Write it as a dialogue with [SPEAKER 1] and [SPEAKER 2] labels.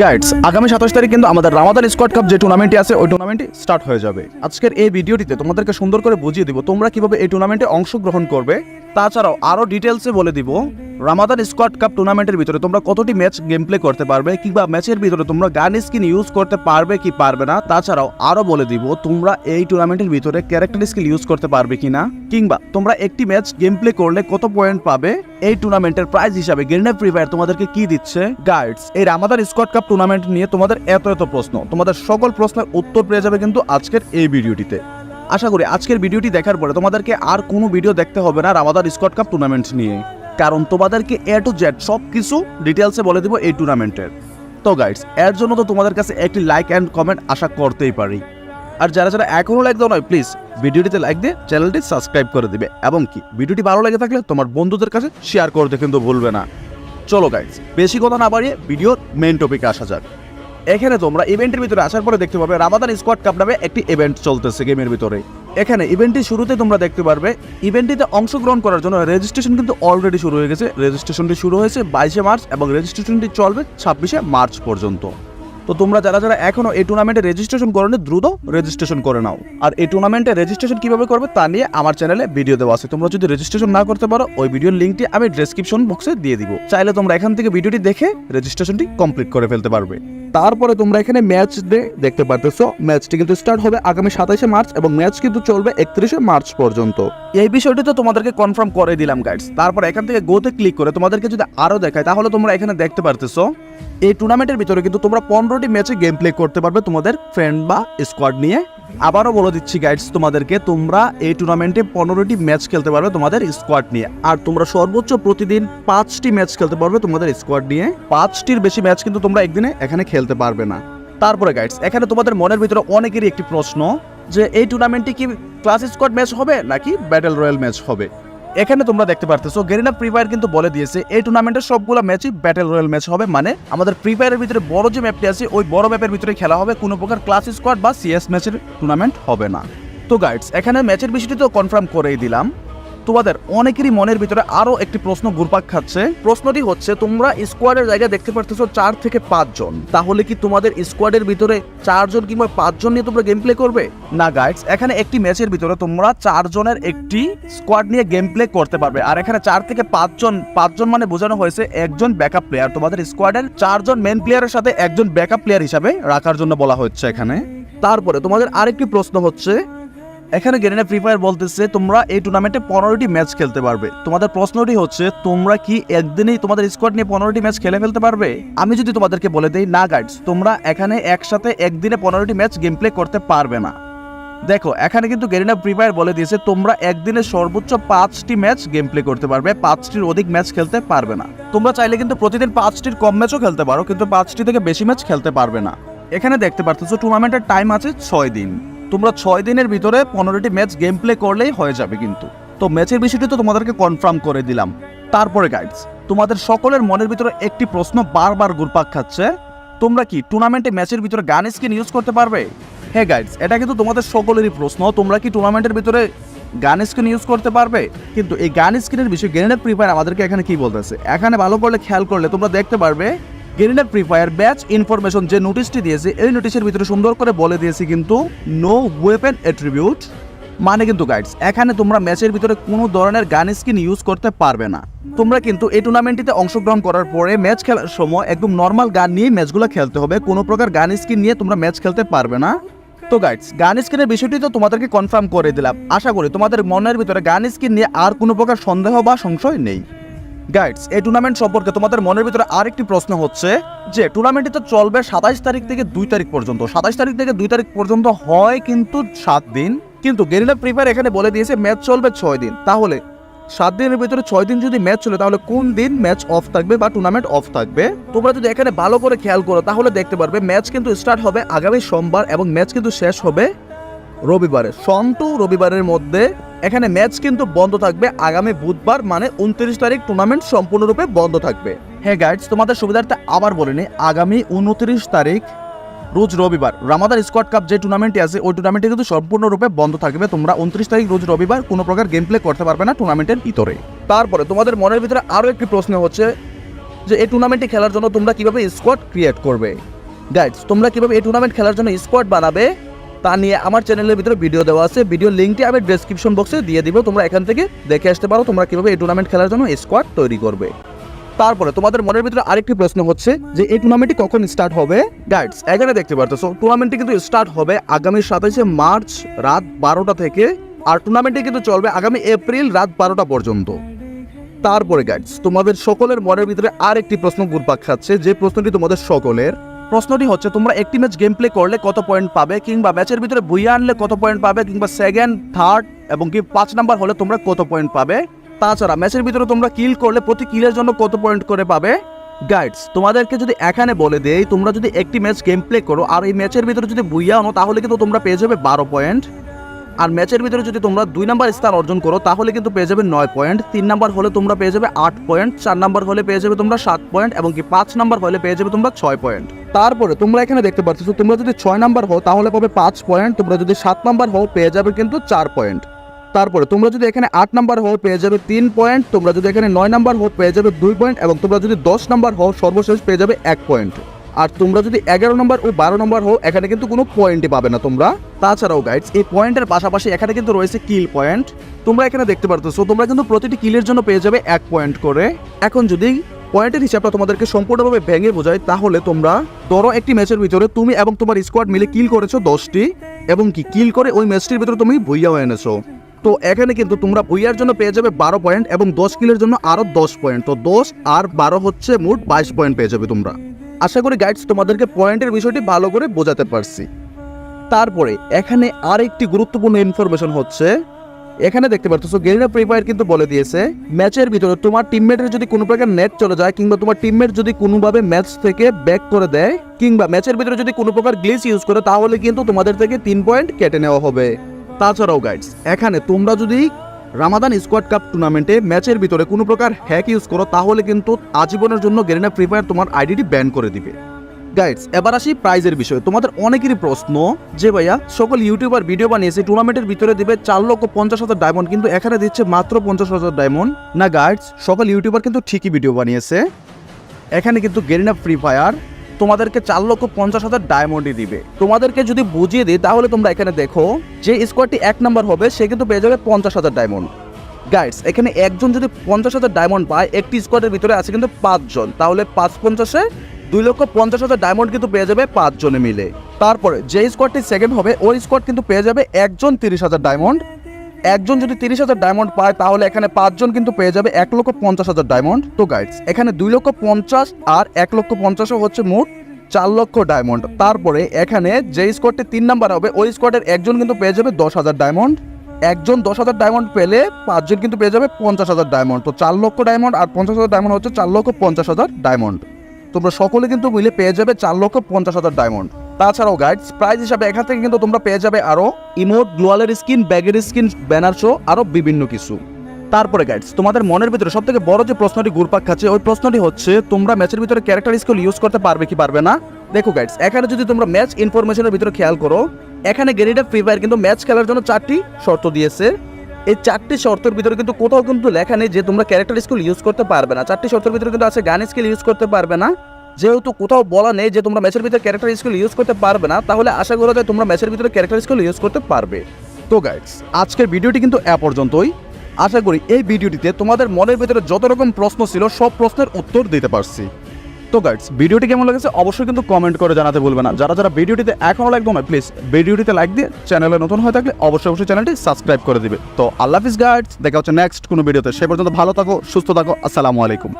[SPEAKER 1] Guides আগামী সাতাশ তারিখ কিন্তু আমাদের রামাদান স্কোয়াড কাপ যে টুর্নামেন্টটি আছে, ওই টুর্নামেন্টটি স্টার্ট হয়ে যাবে। আজকের এই ভিডিওটিতে তোমাদেরকে সুন্দর করে বুঝিয়ে দিব তোমরা কীভাবে এই টুর্নামেন্টে অংশগ্রহণ করবে। তাছাড়াও আরও ডিটেলসে বলে দিব রামাদান স্কোয়াড কাপ টুর্নামেন্টের ভিতরে তোমরা কতটি ম্যাচ গেম প্লে করতে পারবে কিংবা ম্যাচের ভিতরে তোমরা গান স্কিন ইউজ করতে পারবে কি পারবে না, তাছাড়াও আরও বলে দিব, তোমরা এই টুর্নামেন্টের ভিতরে ক্যারেক্টার স্কিল ইউজ করতে পারবে কিনা, কিংবা তোমরা একটি ম্যাচ গেম প্লে করলে কত পয়েন্ট পাবে, এই টুর্নামেন্টের প্রাইজ হিসাবে গেরিনা ফ্রি ফায়ার তোমাদেরকে কি দিচ্ছে? গাইডস এই রামাদান স্কোয়াড কাপ টুর্নামেন্ট নিয়ে তোমাদের এত এত প্রশ্ন, তোমাদের সকল প্রশ্নের উত্তর পেয়ে যাবে কিন্তু আজকের এই ভিডিওটিতে। আশা করি আজকের ভিডিওটি দেখার পরে তোমাদেরকে আর কোনো ভিডিও দেখতে হবে না রামাদান স্কোয়াড কাপ টুর্নামেন্ট নিয়ে। কারণ তোমাদেরকে এ টু জেড সব কিছু ডিটেলসে বলে দেবো এই টুর্নামেন্টের তো গাইডস এর জন্য তো তোমাদের কাছে একটি লাইক অ্যান্ড কমেন্ট আশা করতেই পারি। আর যারা যারা এখনও লাইক দাও নয় প্লিজ ভিডিওটিতে লাইক দিয়ে চ্যানেলটি সাবস্ক্রাইব করে দিবে। এবং কি, ভিডিওটি ভালো লেগে থাকলে তোমার বন্ধুদের কাছে শেয়ার করতে কিন্তু ভুলবে না। চলো গাইডস বেশি কথা না বাড়িয়ে ভিডিওর মেন টপিকে আসা যাক। এখানে তোমরা ইভেন্টের ভিতরে আসার পরে দেখতে পাবে রামাদান স্কোয়াড কাপ নামে একটি ইভেন্ট চলতেছে গেমের ভিতরে। এখানে ইভেন্টটি শুরুতে তোমরা দেখতে পারবে। ইভেন্টটিতে অংশগ্রহণ করার জন্য রেজিস্ট্রেশন কিন্তু অলরেডি শুরু হয়ে গেছে। রেজিস্ট্রেশনটি শুরু হয়েছে বাইশে মার্চ এবং রেজিস্ট্রেশনটি চলবে ছাব্বিশে মার্চ পর্যন্ত। তো তোমরা যারা যারা এখনও এই টুর্নামেন্টে রেজিস্ট্রেশন করোনি, দ্রুত রেজিস্ট্রেশন করে নাও। আর এই টুর্নামেন্টে রেজিস্ট্রেশন কীভাবে করবে তা নিয়ে আমার চ্যানেলে ভিডিও দেওয়া আছে। তোমরা যদি রেজিস্ট্রেশন না করতে পারো, ওই ভিডিওর লিঙ্কটি আমি ডেসক্রিপশন বক্সে দিয়ে দিব। চাইলে তোমরা এখান থেকে ভিডিওটি দেখে রেজিস্ট্রেশনটি কমপ্লিট করে ফেলতে পারবে। তারপরে তোমরা এখানে ম্যাচ ডে দেখতে পারতেছো। ম্যাচটি কিন্তু স্টার্ট হবে আগামী সাতাশে মার্চ এবং ম্যাচ কিন্তু চলবে একত্রিশে মার্চ পর্যন্ত। এই বিষয়টি তো তোমাদেরকে কনফার্ম করে দিলাম গাইডস তারপর এখান থেকে গোতে ক্লিক করে তোমাদেরকে যদি আরও দেখায়, তাহলে তোমরা এখানে দেখতে পারতেছো, এই টুর্নামেন্টের ভিতরে কিন্তু তোমরা পনেরোটি ম্যাচে গেম প্লে করতে পারবে তোমাদের ফ্রেন্ড বা স্কোয়াড নিয়ে। আবারও বলে দিচ্ছি গাইডস তোমাদেরকে তোমরা এই টুর্নামেন্টে পনেরোটি ম্যাচ খেলতে পারবে তোমাদের স্কোয়াড নিয়ে। আর তোমরা সর্বোচ্চ প্রতিদিন পাঁচটি ম্যাচ খেলতে পারবে তোমাদের স্কোয়াড নিয়ে। পাঁচটির বেশি ম্যাচ কিন্তু তোমরা একদিনে এখানে খেলতে পারবে না। তারপরে গাইডস এখানে তোমাদের মনের ভিতরে অনেকেরই একটি প্রশ্ন যে, এই টুর্নামেন্টটি কি ক্লাস স্কোয়াড ম্যাচ হবে নাকি ব্যাটেল রয়্যাল ম্যাচ হবে? এখানে তোমরা দেখতে পারতেছো, গেরিনা ফ্রি ফায়ার কিন্তু বলে দিয়েছে, এই টুর্নামেন্টের সবগুলো ম্যাচই ব্যাটেল রয়্যাল ম্যাচ হবে মানে আমাদের ফ্রি ফায়ারের ভিতরে বড় যে ম্যাপটি আছে, ওই বড় ম্যাপের ভিতরে খেলা হবে, কোনো প্রকার ক্লাস স্কোয়াড বা সিএস ম্যাচের টুর্নামেন্ট হবে না। তো গাইডস এখানে ম্যাচের বিষয়টি তো কনফার্ম করেই দিলাম। তোমাদের অনেকেরই মনের ভিতরে আরও একটি প্রশ্ন ঘুরপাক খাচ্ছে। প্রশ্নটি হচ্ছে, তোমরা স্কোয়াডের জায়গায় দেখতে পারতেছো চার থেকে পাঁচজন। তাহলে কি তোমাদের স্কোয়াডের ভিতরে চারজন কিংবা পাঁচজন নিয়ে তোমরা গেম প্লে করবে? না গাইডস এখানে একটি ম্যাচের ভিতরে তোমরা চারজনের একটি স্কোয়াড নিয়ে গেম প্লে করতে পারবে। আর এখানে চার থেকে পাঁচজন পাঁচজন মানে বোঝানো হয়েছে একজন ব্যাকআপ প্লেয়ার তোমাদের স্কোয়াডের চারজন মেন প্লেয়ারের সাথে একজন ব্যাকআপ প্লেয়ার হিসাবে রাখার জন্য বলা হচ্ছে এখানে। তারপরে তোমাদের আরেকটি প্রশ্ন হচ্ছে এখানে গেরিনা ফ্রি ফায়ার বলতেছে, তোমরা এই টুর্নামেন্টে পনেরোটি ম্যাচ খেলতে পারবে। তোমাদের প্রশ্নটি হচ্ছে, তোমরা কি একদিনেই তোমাদের স্কোয়াড নিয়ে পনেরোটি ম্যাচ খেলে ফেলতে পারবে? আমি যদি তোমাদেরকে বলে দেই, না গাইডস তোমরা এখানে একসাথে একদিনে পনেরোটি ম্যাচ গেম প্লে করতে পারবে না। দেখো, এখানে কিন্তু গেরিনা ফ্রি ফায়ার বলে দিয়েছে, তোমরা একদিনে সর্বোচ্চ পাঁচটি ম্যাচ গেম প্লে করতে পারবে, পাঁচটির অধিক ম্যাচ খেলতে পারবে না। তোমরা চাইলে কিন্তু প্রতিদিন পাঁচটির কম ম্যাচও খেলতে পারো, কিন্তু পাঁচটি থেকে বেশি ম্যাচ খেলতে পারবে না। এখানে দেখতে পারতেছো টুর্নামেন্টের টাইম আছে ছয় দিন। তোমরা ছয় দিনের ভিতরে পনেরোটি ম্যাচ গেম প্লে করলেই হয়ে যাবে কিন্তু। তো ম্যাচের বিষয়টি তো তোমাদেরকে কনফার্ম করে দিলাম। তারপরে গাইডস তোমাদের সকলের মনের ভিতরে একটি প্রশ্ন বারবার ঘুরপাক খাচ্ছে। তোমরা কি টুর্নামেন্টে ম্যাচের ভিতরে গান স্কিন ইউজ করতে পারবে? হ্যাঁ গাইডস এটা কিন্তু তোমাদের সকলেরই প্রশ্ন। তোমরা কি টুর্নামেন্টের ভিতরে গান স্ক্রিন ইউজ করতে পারবে? কিন্তু এই গান স্ক্রিনের বিষয়ে গেরিনা ফ্রি ফায়ার আমাদেরকে এখানে কি বলতেছে? এখানে ভালো করলে খেয়াল করলে তোমরা দেখতে পারবে Garena free fire batch information যে নোটিশটি দিয়েছে, এই নোটিশের ভিতরে সুন্দর করে বলে দিয়েছে কিন্তু নো ওয়েপেন অ্যাট্রিবিউট মানে কিন্তু গাইডস এখানে তোমরা ম্যাচের ভিতরে কোনো ধরনের গান স্কিন ইউজ করতে পারবে না। তোমরা কিন্তু এই টুর্নামেন্টটিতে অংশগ্রহণ করার পরে ম্যাচ খেলার সময় একদম নর্মাল গান নিয়ে ম্যাচগুলো খেলতে হবে, কোনো প্রকার গান স্কিন নিয়ে তোমরা ম্যাচ খেলতে পারবে না। তো গাইডস গান স্কিনের বিষয়টি তো তোমাদেরকে কনফার্ম করে দিলাম। আশা করি তোমাদের মনের ভিতরে গান স্কিন নিয়ে আর কোনো প্রকার সন্দেহ বা সংশয় নেই। গাইডস এই টুর্নামেন্ট সম্পর্কে তোমাদের মনের ভিতরে আরেকটি প্রশ্ন হচ্ছে যে টুর্নামেন্টটি তো চলবে সাতাইশ তারিখ থেকে দুই তারিখ পর্যন্ত। সাতাইশ তারিখ থেকে দুই তারিখ পর্যন্ত হয় কিন্তু সাত দিন। কিন্তু গেরিনা প্রিফার এখানে বলে দিয়েছে ম্যাচ চলবে ছয় দিন। তাহলে সাত দিনের ভিতরে ছয় দিন যদি ম্যাচ চলে, তাহলে কোন দিন ম্যাচ অফ থাকবে বা টুর্নামেন্ট অফ থাকবে? তোমরা যদি এখানে ভালো করে খেয়াল করো, তাহলে দেখতে পারবে ম্যাচ কিন্তু স্টার্ট হবে আগামী সোমবার এবং ম্যাচ কিন্তু শেষ হবে রবিবারে। সোম টু রবিবারের মধ্যে এখানে ম্যাচ কিন্তু বন্ধ থাকবে। আগামী বুধবার মানে উনত্রিশ তারিখ টুর্নামেন্ট সম্পূর্ণরূপে বন্ধ থাকবে। হ্যাঁ গাইডস তোমাদের সুবিধার্থে আবার বলিনি আগামী উনত্রিশ তারিখ রোজ রবিবার রামাদান স্কোয়াড কাপ যে টুর্নামেন্টটি আছে, ওই টুর্নামেন্টটি কিন্তু সম্পূর্ণরূপে বন্ধ থাকবে। তোমরা উনত্রিশ তারিখ রোজ রবিবার কোনো প্রকার গেম প্লে করতে পারবে না টুর্নামেন্টের ভিতরে। তারপরে তোমাদের মনের ভিতরে আরও একটি প্রশ্ন হচ্ছে যে, এই টুর্নামেন্টে খেলার জন্য তোমরা কীভাবে স্কোয়াড ক্রিয়েট করবে? গাইডস তোমরা কীভাবে এই টুর্নামেন্ট খেলার জন্য স্কোয়াড বানাবে? তা নিয়ে আমার চ্যানেলের ভিতরে ভিডিও দেওয়া আছে। ভিডিও লিঙ্কটি আমি ডেসক্রিপশন বক্সে দিয়ে দিব। তোমরা এখান থেকে দেখে আসতে পারো তোমরা কীভাবে এই টুর্নামেন্ট খেলার জন্য স্কোয়াড তৈরি করবে। তারপরে তোমাদের মনের ভিতরে আরেকটি প্রশ্ন হচ্ছে যে, এই টুর্নামেন্টটি কখন স্টার্ট হবে? গাইডস এখানে দেখতে পারতেছো টুর্নামেন্টটি কিন্তু স্টার্ট হবে আগামী সাতাইশে মার্চ রাত বারোটা থেকে আর টুর্নামেন্টটি কিন্তু চলবে আগামী এপ্রিল রাত বারোটা পর্যন্ত। তারপরে গাইডস তোমাদের সকলের মনের ভিতরে আর একটি প্রশ্ন ঘুরপাক খাচ্ছে, যে প্রশ্নটি তোমাদের সকলের। প্রশ্নটি হচ্ছে, তোমরা একটি ম্যাচ গেম প্লে করলে কত পয়েন্ট পাবে? কিংবা ম্যাচের ভিতরে বইয়ে আনলে কত পয়েন্ট পাবে? কিংবা সেকেন্ড থার্ড এবং কি পাঁচ নাম্বার হলে তোমরা কত পয়েন্ট পাবে? তাছাড়া ম্যাচের ভিতরে তোমরা কিল করলে প্রতি কিলের জন্য কত পয়েন্ট করে পাবে? গাইডস তোমাদেরকে যদি এখানে বলে দেই, তোমরা যদি একটি ম্যাচ গেম প্লে করো আর এই ম্যাচের ভিতরে যদি বুইয়া আনো, তাহলে কিন্তু তোমরা পেয়ে যাবে বারো পয়েন্ট আর ম্যাচের ভিতরে যদি তোমরা দুই নাম্বার স্থান অর্জন করো, তাহলে কিন্তু পেয়ে যাবে নয় পয়েন্ট। তিন নাম্বার হলে তোমরা পেয়ে যাবে আট পয়েন্ট। চার নাম্বার হলে পেয়ে যাবে তোমরা সাত পয়েন্ট এবং কি পাঁচ নাম্বার হলে পেয়ে যাবে তোমরা ছয় পয়েন্ট। তারপরে তোমরা এখানে দেখতে পাচ্ছ তোমরা যদি ছয় নাম্বার হও, তাহলে পাবে পাঁচ পয়েন্ট। তোমরা যদি সাত নাম্বার হও, পেয়ে যাবে কিন্তু চার পয়েন্ট। তারপরে তোমরা যদি এখানে আট নাম্বার হও, পেয়ে যাবে তিন পয়েন্ট। তোমরা যদি এখানে নয় নাম্বার হও, পেয়ে যাবে দুই পয়েন্ট এবং তোমরা যদি দশ নাম্বার হও, সর্বশেষ পেয়ে যাবে এক পয়েন্ট। আর তোমরা যদি এগারো নম্বর ও বারো নম্বর হও, এখানে কিন্তু কোনো পয়েন্টই পাবে না তোমরা। তাছাড়াও গাইডস এই পয়েন্টের পাশাপাশি এখানে কিন্তু রয়েছে কিল পয়েন্ট তোমরা এখানে দেখতে পারতেছো, তোমরা কিন্তু প্রতিটি কিলের জন্য পেয়ে যাবে এক পয়েন্ট করে। এখন যদি পয়েন্টের হিসাবটা তোমাদেরকে সম্পূর্ণভাবে ভেঙে বোঝায় তাহলে তোমরা ধরো একটি ম্যাচের ভিতরে তুমি এবং তোমার স্কোয়াড মিলে কিল করেছ দশটি, এবং কি কিল করে ওই ম্যাচটির ভিতরে তুমি বইয়াও এনেছো। তো এখানে কিন্তু তোমরা বইয়ার জন্য পেয়ে যাবে বারো পয়েন্ট এবং দশ কিলের জন্য আরও দশ পয়েন্ট তো দশ আর বারো হচ্ছে মোট বাইশ পয়েন্ট পেয়ে যাবে তোমরা। আশা করি গাইডস তোমাদেরকে পয়েন্টের বিষয়টি ভালো করে বোঝাতে পারছি। তারপরে, এখানে আর একটি গুরুত্বপূর্ণ ইনফরমেশন হচ্ছে, এখানে দেখতে পাচ্ছ গেরিনা ফ্রি ফায়ার কিন্তু বলে দিয়েছে ম্যাচের ভিতরে তোমার টিমমেটের যদি কোনো প্রকার নেট চলে যায়, কিংবা তোমার টিমমেট যদি কোনোভাবে ম্যাচ থেকে ব্যাক করে দেয়, কিংবা ম্যাচের ভিতরে যদি কোনো প্রকার গ্লিচ ইউজ করে, তাহলে কিন্তু তোমাদের থেকে তিন পয়েন্ট কেটে নেওয়া হবে। তাছাড়াও গাইডস এখানে তোমরা যদি রামাদান স্কোয়াড কাপ টুর্নামেন্টে ম্যাচের ভিতরে কোনো প্রকার হ্যাক ইউজ করো, তাহলে কিন্তু আজীবনের জন্য গেরিনা ফ্রি ফায়ার তোমার আইডিটি ব্যান করে দিবে। গাইডস এবার আসি প্রাইজের বিষয়ে। তোমাদের অনেকেরই প্রশ্ন যে ভাইয়া, সকল ইউটিউবার ভিডিও বানিয়েছে, টুর্নামেন্টের ভিতরে দিবে চার লক্ষ পঞ্চাশ হাজার ডায়মন্ড কিন্তু এখানে দিচ্ছে মাত্র পঞ্চাশ হাজার ডায়মন্ড না গাইডস সকল ইউটিউবার কিন্তু ঠিকই ভিডিও বানিয়েছে। এখানে কিন্তু গেরিনা ফ্রি ফায়ার তোমাদেরকে চার লক্ষ পঞ্চাশ হাজার ডায়মন্ডই দিবে। তোমাদেরকে যদি বুঝিয়ে দিই, তাহলে তোমরা এখানে দেখো, যে স্কোয়াডটি এক নাম্বার হবে, সে কিন্তু পেয়ে যাবে পঞ্চাশ হাজার ডায়মন্ড গাইডস এখানে একজন যদি পঞ্চাশ হাজার ডায়মন্ড পায়, একটি স্কোয়াডের ভিতরে আছে কিন্তু পাঁচজন। তাহলে পাঁচ পঞ্চাশে দুই লক্ষ পঞ্চাশ হাজার ডায়মন্ড কিন্তু পেয়ে যাবে পাঁচজনে মিলে। তারপরে, যে স্কোয়াডটি সেকেন্ড হবে, ওই স্কোয়াড কিন্তু পেয়ে যাবে একজন তিরিশ হাজার ডায়মন্ড একজন যদি তিরিশ হাজার ডায়মন্ড পায়, তাহলে এখানে পাঁচজন কিন্তু পেয়ে যাবে এক লক্ষ পঞ্চাশ হাজার ডায়মন্ড তো গাইডস এখানে দুই লক্ষ পঞ্চাশ আর এক লক্ষ পঞ্চাশও হচ্ছে মোট চার লক্ষ ডায়মন্ড তারপরে এখানে যে স্কোয়াডটি তিন নাম্বার হবে, ওই স্কোয়াডের একজন কিন্তু পেয়ে যাবে দশ হাজার ডায়মন্ড একজন দশ হাজার ডায়মন্ড পেলে পাঁচজন কিন্তু পেয়ে যাবে পঞ্চাশ হাজার ডায়মন্ড তো চার লক্ষ ডায়মন্ড আর পঞ্চাশ হাজার ডায়মন্ড হচ্ছে চার লক্ষ পঞ্চাশ হাজার ডায়মন্ড তোমরা সকলে কিন্তু মিলে পেয়ে যাবে চার লক্ষ পঞ্চাশ হাজার ডায়মন্ড তাছাড়াও গাইডস প্রাইজ হিসাবে এখান থেকে কিন্তু তোমরা পেয়ে যাবে আরও ইমোট গ্লোয়ালের স্কিন ব্যাগের স্কিন ব্যানার শো আরও বিভিন্ন কিছু। তারপরে গাইডস তোমাদের মনের ভিতরে সব থেকে বড় যে প্রশ্নটি ঘুরপাক খাচ্ছে, ওই প্রশ্নটি হচ্ছে, তোমরা ম্যাচের ভিতরে ক্যারেক্টার স্কিল ইউজ করতে পারবে কি পারবে না? দেখো গাইডস এখানে যদি তোমরা ম্যাচ ইনফরমেশনের ভিতরে খেয়াল করো, এখানে গেরিডা ফ্রি ফায়ার কিন্তু ম্যাচ খেলার জন্য চারটি শর্ত দিয়েছে। এই চারটি শর্তের ভিতরে কিন্তু কোথাও কিন্তু লেখা নেই যে তোমরা ক্যারেক্টার স্কিল ইউজ করতে পারবে না। চারটি শর্তের ভিতরে কিন্তু আছে গান স্কিল ইউজ করতে পারবে না। যেহেতু কোথাও বলা নেই যে তোমরা ম্যাচের ভিতরে ক্যারেক্টার স্কিল ইউজ করতে পারবে না, তাহলে আশা করা যায় তোমরা ম্যাচের ভিতরে ক্যারেক্টার স্কিল ইউজ করতে পারবে। তো গাইডস আজকের ভিডিওটি কিন্তু এ পর্যন্তই। আশা করি এই ভিডিওটিতে তোমাদের মনের ভিতরে যত রকম প্রশ্ন ছিল, সব প্রশ্নের উত্তর দিতে পারছি। তো গাইডস ভিডিওটি কেমন লেগেছে অবশ্যই কিন্তু কমেন্ট করে জানাতে ভুলবে না। যারা যারা ভিডিওটিতে এখনও লাইক দেবে প্লিজ ভিডিওটিতে লাইক দিয়ে চ্যানেলে নতুন হয়ে থাকলে অবশ্যই অবশ্যই চ্যানেলটি সাবস্ক্রাইব করে দিবে। তো আল্লাহ হাফিজ গাইডস দেখা হচ্ছে নেক্সট কোনো ভিডিওতে সে পর্যন্ত ভালো থাকো, সুস্থ থাকো, আসসালামু আলাইকুম।